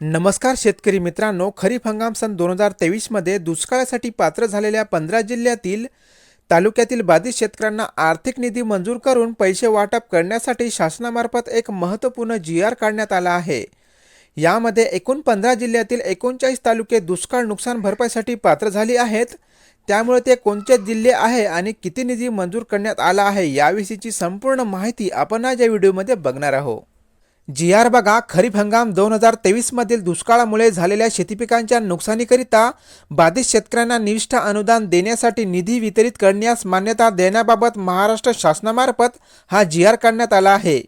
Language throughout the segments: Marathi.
नमस्कार शेतकरी मित्रांनो खरीप हंगाम सन दोन हजार तेवीसमध्ये दुष्काळासाठी पात्र झालेल्या पंधरा जिल्ह्यातील तालुक्यातील बाधित शेतकऱ्यांना आर्थिक निधी मंजूर करून पैसे वाटप करण्यासाठी शासनामार्फत एक महत्त्वपूर्ण जी आर काढण्यात आला आहे. यामध्ये एकूण पंधरा जिल्ह्यातील एकोणचाळीस तालुके दुष्काळ नुकसान भरपाईसाठी पात्र झाली आहेत. त्यामुळे ते कोणते जिल्हे आहे आणि किती निधी मंजूर करण्यात आला आहे याविषयीची संपूर्ण माहिती आपण आज या व्हिडिओमध्ये बघणार आहोत. जी आर बघा खरीप हंगाम दोन हजार तेवीसमधील दुष्काळामुळे झालेल्या शेतीपिकांच्या नुकसानीकरिता बाधित शेतकऱ्यांना निविष्ठ अनुदान देण्यासाठी निधी वितरित करण्यास मान्यता देण्याबाबत महाराष्ट्र शासनामार्फत हा जी आर काढण्यात आला आहे.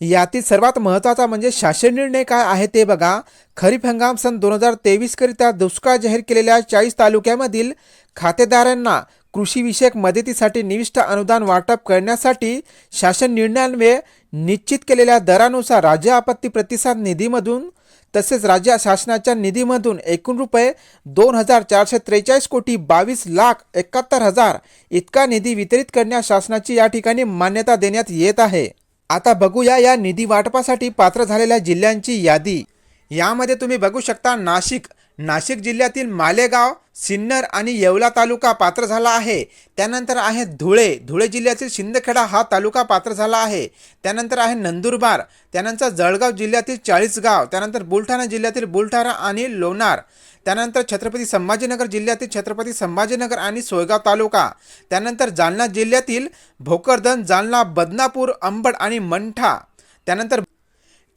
यातील सर्वात महत्त्वाचा म्हणजे शासन निर्णय काय आहे ते बघा. खरीप हंगाम सन दोन हजार तेवीसकरिता दुष्काळ जाहीर केलेल्या चाळीस तालुक्यामधील खातेदारांना कृषीविषयक मदतीसाठी निविष्ट अनुदान वाटप करण्यासाठी शासन निर्णयान्वये निश्चित केलेल्या दरानुसार राज्य आपत्ती प्रतिसाद निधीमधून तसेच राज्य शासनाच्या निधीमधून एकूण रुपये दोन हजार चारशे त्रेचाळीस कोटी बावीस लाख एकाहत्तर हजार इतका निधी वितरित करण्यास शासनाची या ठिकाणी मान्यता देण्यात येत आहे. आता बघूया या निधी वाटपासाठी पात्र झालेल्या जिल्ह्यांची यादी. यामध्ये तुम्ही बघू शकता नाशिक नाशिक जिल्ह्यातील मालेगाव सिन्नर आणि येवला तालुका पात्र झाला आहे. त्यानंतर आहे धुळे. धुळे जिल्ह्यातील शिंदखेडा हा तालुका पात्र झाला आहे. त्यानंतर आहे नंदुरबार. त्यानंतर जळगाव जिल्ह्यातील चाळीसगाव. त्यानंतर बुलढाणा जिल्ह्यातील बुलढाणा आणि लोणार. त्यानंतर छत्रपती संभाजीनगर जिल्ह्यातील छत्रपती संभाजीनगर आणि सोयगाव तालुका. त्यानंतर जालना जिल्ह्यातील भोकरदन जालना बदनापूर अंबड आणि मंठा. त्यानंतर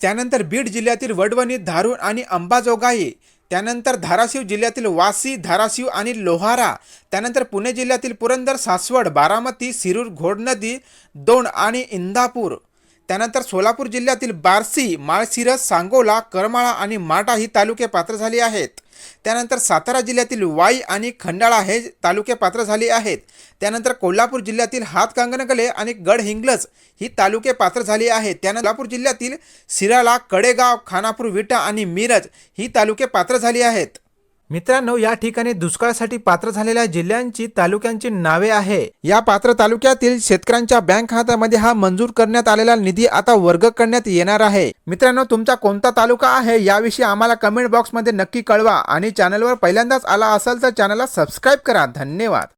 त्यानंतर बीड जिल्ह्यातील वडवणी धारूर आणि अंबाजोगाई. त्यानंतर धाराशिव जिल्ह्यातील वासी धाराशिव आणि लोहारा त्यानंतर पुणे जिल्ह्यातील पुरंदर सासवड बारामती सिरूर घोडनदी दोंड आणि इंदापूर. त्यानंतर सोलापूर जिल्ह्यातील बार्सी माळशिरस सांगोला करमाळा आणि माटा ही तालुके पात्र झाली आहेत. त्यानंतर सातारा जिल्ह्यातील वाई आणि खंडाळा हे तालुके पात्र झाले आहेत. त्यानंतर कोल्हापूर जिल्ह्यातील हातकंगनगले आणि गडहिंग्लज ही तालुके पात्र झाली आहेत. त्यानंतर कोल्हापूर जिल्ह्यातील सिराला कडेगाव खानापूर विटा आणि मिरज ही तालुके पात्र झाली आहेत. मित्रांनो या ठिकाणी दुष्काळासाठी पात्र झालेल्या जिल्ह्यांची तालुक्यांची नावे आहे. या पात्र तालुक्यातील शेतकऱ्यांच्या बँक खात्यामध्ये हा मंजूर करण्यात आलेला निधी आता वर्ग करण्यात येणार आहे. मित्रांनो तुमचा कोणता तालुका आहे याविषयी आम्हाला कमेंट बॉक्समध्ये नक्की कळवा आणि चॅनलवर पहिल्यांदाच आला असाल तर चॅनलला सबस्क्राईब करा. धन्यवाद.